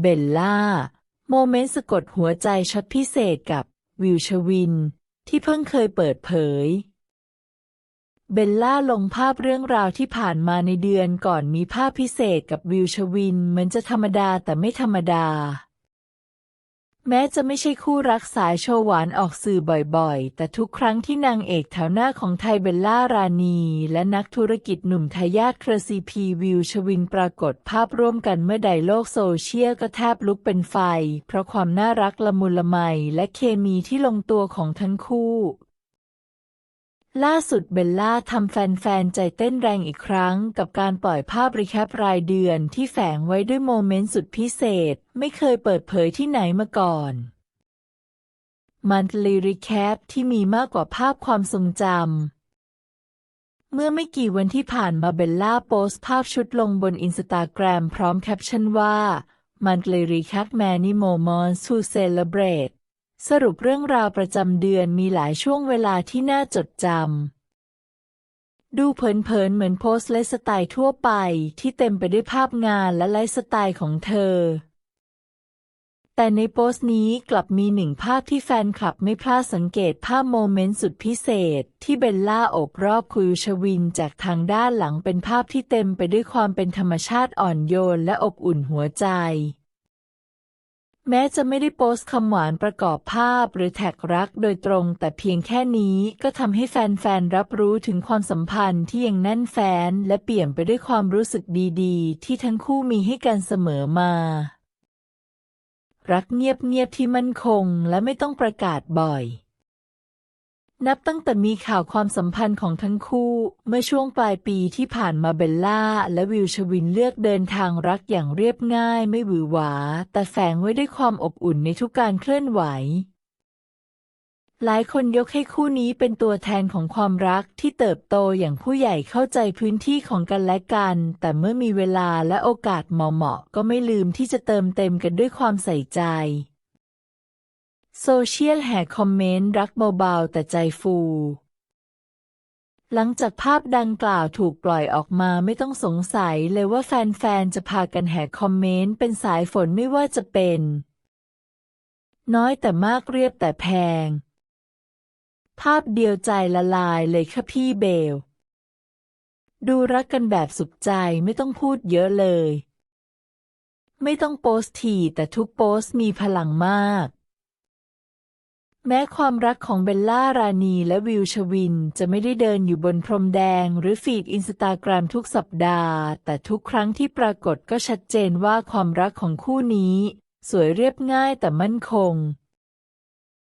เบลล่า โมเมนต์สะกดหัวใจช็อตพิเศษกับวิวชวิน ที่เพิ่งเคยเปิดเผย เบลล่าลงภาพเรื่องราวที่ผ่านมาในเดือนก่อนมีภาพพิเศษกับวิวชวิน เหมือนจะธรรมดาแต่ไม่ธรรมดา แม้จะไม่ใช่คู่รักสายโชว์หวานออกสื่อบ่อยๆ แต่ทุกครั้งที่นางเอกแถวหน้าของไทยเบลล่ารานีและนักธุรกิจหนุ่มทายาทเครือซีพีวิวชวินปรากฏภาพร่วมกันเมื่อใดโลกโซเชียลก็แทบลุกเป็นไฟ เพราะความน่ารักละมุนละไมและเคมีที่ลงตัวของทั้งคู่ ล่าสุดเบลล่าทำแฟนๆ ใจเต้นแรงอีกครั้ง กับการปล่อยภาพรีแคปรายเดือนที่แฝงไว้ด้วยโมเมนต์สุดพิเศษ ไม่เคยเปิดเผยที่ไหนมาก่อนมันลีรีแคปที่มีมากกว่าภาพความทรงจำ เมื่อไม่กี่วันที่ผ่านมาเบลล่าโพสต์ภาพชุดลงบนอินสตาแกรมพร้อมแคปชั่นว่ามันลีรีแคปแมนิโมมอนสูเซเลเบรต สรุปเรื่องราวประจำเดือนมีหลายช่วงเวลาที่น่าจดจำ ดูเผินๆเหมือนโพสต์ไลฟ์สไตล์ทั่วไปที่เต็มไปด้วยภาพงานและไลฟ์สไตล์ของเธอ แต่ในโพสต์นี้กลับมีหนึ่งภาพที่แฟนคลับไม่พลาดสังเกตภาพโมเมนต์สุดพิเศษ ที่เบลล่าโอบรอบคุยชวินจากทางด้านหลังเป็นภาพที่เต็มไปด้วยความเป็นธรรมชาติอ่อนโยนและอบอุ่นหัวใจ แม้จะไม่ได้โพสต์คำหวานประกอบภาพหรือแท็กรักโดยตรง แต่เพียงแค่นี้ก็ทำให้แฟนๆ รับรู้ถึงความสัมพันธ์ที่ยังแน่นแฟ้นและเปลี่ยนไปด้วยความรู้สึกดีๆ ที่ทั้งคู่มีให้กันเสมอมา รักเงียบๆที่มั่นคงและไม่ต้องประกาศบ่อย นับตั้งแต่มีข่าวความสัมพันธ์ของทั้งคู่ เมื่อช่วงปลายปีที่ผ่านมาเบลล่า และวิวชวินเลือกเดินทางรักอย่างเรียบง่ายไม่หวือหวา แต่แฝงไว้ด้วยความอบอุ่นในทุกการเคลื่อนไหว หลายคนยกให้คู่นี้เป็นตัวแทนของความรักที่เติบโตอย่างผู้ใหญ่เข้าใจพื้นที่ของกันและกัน แต่เมื่อมีเวลาและโอกาสเหมาะๆก็ไม่ลืมที่จะเติมเต็มกันด้วยความใส่ใจ โซเชียลแห่คอมเมนต์รักเบาๆ แต่ใจฟู หลังจากภาพดังกล่าวถูกปล่อยออกมาไม่ต้องสงสัยเลยว่าแฟนๆ จะพากันแห่คอมเมนต์เป็นสายฝนไม่ว่าจะเป็น น้อยแต่มากเรียบแต่แพง ภาพเดียวใจละลายเลยค่ะพี่เบล ดูรักกันแบบสุขใจไม่ต้องพูดเยอะเลย ไม่ต้องโพสทีแต่ทุกโพสมีพลังมาก แม้ความรักของเบลล่ารานีและวิวชวินจะไม่ได้เดินอยู่บนพรมแดงหรือฟีดอินสตาแกรมทุกสัปดาห์ แต่ทุกครั้งที่ปรากฏก็ชัดเจนว่าความรักของคู่นี้ สวยเรียบง่ายแต่มั่นคง